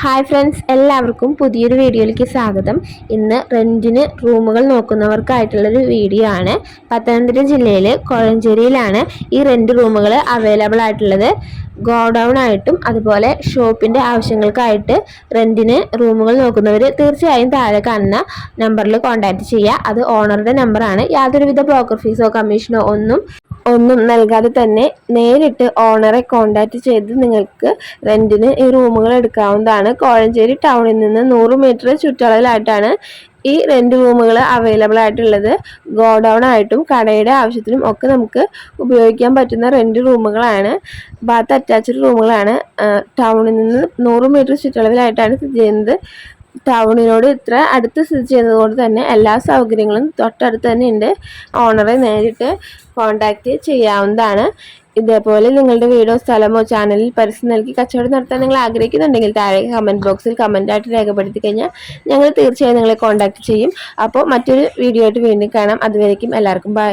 Hi friends എല്ലാവർക്കും പുതിയൊരു വീഡിയോയിലേക്ക് സ്വാഗതം. ഇന്ന് റെന്റിന് റൂമുകൾ നോക്കുന്നവർക്കായിട്ടുള്ളൊരു വീഡിയോ ആണ്. പത്തനംതിട്ട ജില്ലയിൽ കോഴഞ്ചേരിയിലാണ് ഈ റെന്റ് റൂമുകൾ അവൈലബിൾ ആയിട്ടുള്ളത്. ഗോഡൗൺ ആയിട്ടും അതുപോലെ ഷോപ്പിന്റെ ആവശ്യങ്ങൾക്കായിട്ട് റെന്റിന് റൂമുകൾ നോക്കുന്നവർ തീർച്ചയായും താഴെ കാണുന്ന നമ്പറിൽ കോൺടാക്റ്റ് ചെയ്യുക. അത് ഓണറുടെ നമ്പറാണ്. യാതൊരുവിധ ബ്രോക്കർ ഫീസോ കമ്മീഷനോ ഒന്നും ഒന്നും നൽകാതെ തന്നെ നേരിട്ട് ഓണറെ കോണ്ടാക്ട് ചെയ്ത് നിങ്ങൾക്ക് റെന്റിന് ഈ റൂമുകൾ എടുക്കാവുന്നതാണ്. കോഴഞ്ചേരി ടൗണിൽ നിന്ന് നൂറ് മീറ്റർ ചുറ്റളവിലായിട്ടാണ് ഈ റെന്റ് റൂമുകൾ അവൈലബിൾ ആയിട്ടുള്ളത്. ഗോഡൗൺ ആയിട്ടും കടയുടെ ആവശ്യത്തിനും ഒക്കെ നമുക്ക് ഉപയോഗിക്കാൻ പറ്റുന്ന റെന്റ് റൂമുകളാണ് ബാത്ത് അറ്റാച്ച്ഡ് റൂമുകളാണ് ടൗണിൽ നിന്ന് നൂറ് മീറ്റർ ചുറ്റളവിലായിട്ടാണ് സ്ഥിതി ചെയ്യുന്നത്. ടൗണിനോട് ഇത്ര അടുത്ത് സ്ഥിതി ചെയ്യുന്നത് കൊണ്ട് തന്നെ എല്ലാ സൗകര്യങ്ങളും തൊട്ടടുത്ത് തന്നെ ഉണ്ട്. ഓണറെ നേരിട്ട് കോണ്ടാക്ട് ചെയ്യാവുന്നതാണ്. ഇതേപോലെ നിങ്ങളുടെ വീടോ സ്ഥലമോ ചാനലിൽ പരസ്യം നൽകി കച്ചവടം നടത്താൻ നിങ്ങൾ ആഗ്രഹിക്കുന്നുണ്ടെങ്കിൽ താഴെ കമന്റ് ബോക്സിൽ കമന്റായിട്ട് രേഖപ്പെടുത്തി കഴിഞ്ഞാൽ ഞങ്ങൾ തീർച്ചയായും നിങ്ങളെ കോൺടാക്റ്റ് ചെയ്യും. അപ്പോൾ മറ്റൊരു വീഡിയോ ആയിട്ട് വീണ്ടും കാണാം. അതുവരേക്കും എല്ലാവർക്കും ബൈ